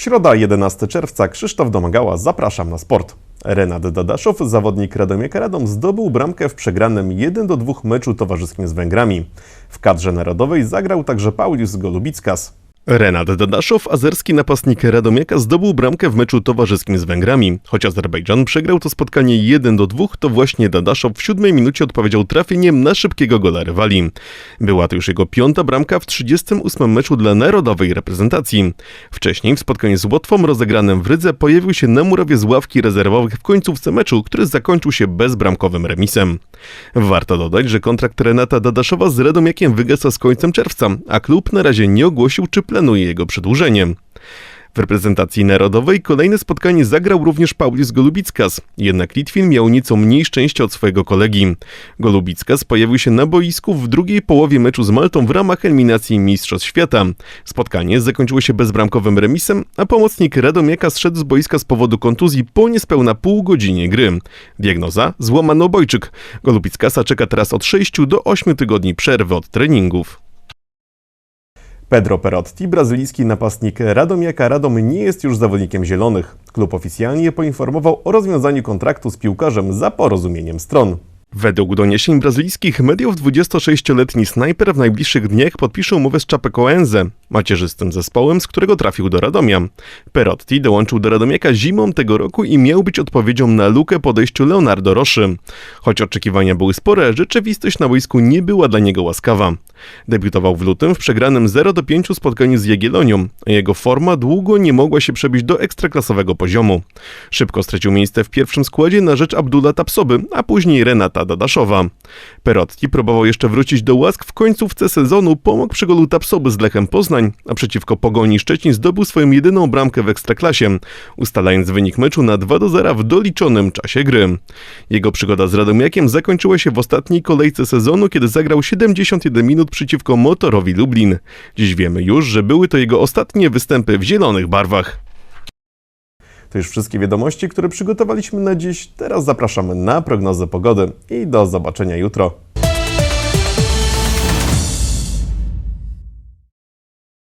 Środa 11 czerwca, Krzysztof Domagała, zapraszam na sport. Renat Dadaszow, zawodnik Radomiaka Radom, zdobył bramkę w przegranym 1-2 meczu towarzyskim z Węgrami. W kadrze narodowej zagrał także Paulius Golubickas. Renat Dadaszow, azerski napastnik Radomiaka, zdobył bramkę w meczu towarzyskim z Węgrami. Choć Azerbejdżan przegrał to spotkanie 1-2, to właśnie Dadaszow w siódmej minucie odpowiedział trafieniem na szybkiego gola rywali. Była to już jego piąta bramka w 38 meczu dla narodowej reprezentacji. Wcześniej w spotkaniu z Łotwą rozegranym w Rydze pojawił się na murawie z ławki rezerwowych w końcówce meczu, który zakończył się bezbramkowym remisem. Warto dodać, że kontrakt Renata Dadaszowa z Radomiakiem wygasa z końcem czerwca, a klub na razie nie ogłosił, czy planuje jego przedłużenie. W reprezentacji narodowej kolejne spotkanie zagrał również Paulius Golubickas, jednak Litwin miał nieco mniej szczęścia od swojego kolegi. Golubickas pojawił się na boisku w drugiej połowie meczu z Maltą w ramach eliminacji Mistrzostw Świata. Spotkanie zakończyło się bezbramkowym remisem, a pomocnik Radomiaka zszedł z boiska z powodu kontuzji po niespełna pół godzinie gry. Diagnoza? Złamany obojczyk. Golubickasa czeka teraz od 6 do 8 tygodni przerwy od treningów. Pedro Perotti, brazylijski napastnik Radomiaka Radom nie jest już zawodnikiem zielonych. Klub oficjalnie poinformował o rozwiązaniu kontraktu z piłkarzem za porozumieniem stron. Według doniesień brazylijskich mediów 26-letni snajper w najbliższych dniach podpisze umowę z Chapecoense, macierzystym zespołem, z którego trafił do Radomia. Perotti dołączył do Radomiaka zimą tego roku i miał być odpowiedzią na lukę po odejściu Leonardo Roszy. Choć oczekiwania były spore, rzeczywistość na boisku nie była dla niego łaskawa. Debiutował w lutym w przegranym 0-5 spotkaniu z Jagiellonią, a jego forma długo nie mogła się przebić do ekstraklasowego poziomu. Szybko stracił miejsce w pierwszym składzie na rzecz Abdullah Tapsoby, a później Renata Dadaszowa. Perotti próbował jeszcze wrócić do łask w końcówce sezonu, pomógł przy golu Tapsoby z Lechem Poznań, a przeciwko Pogoni Szczecin zdobył swoją jedyną bramkę w ekstraklasie, ustalając wynik meczu na 2-0 w doliczonym czasie gry. Jego przygoda z Radomiakiem zakończyła się w ostatniej kolejce sezonu, kiedy zagrał 71 minut przeciwko Motorowi Lublin. Dziś wiemy już, że były to jego ostatnie występy w zielonych barwach. To już wszystkie wiadomości, które przygotowaliśmy na dziś. Teraz zapraszamy na prognozę pogody i do zobaczenia jutro.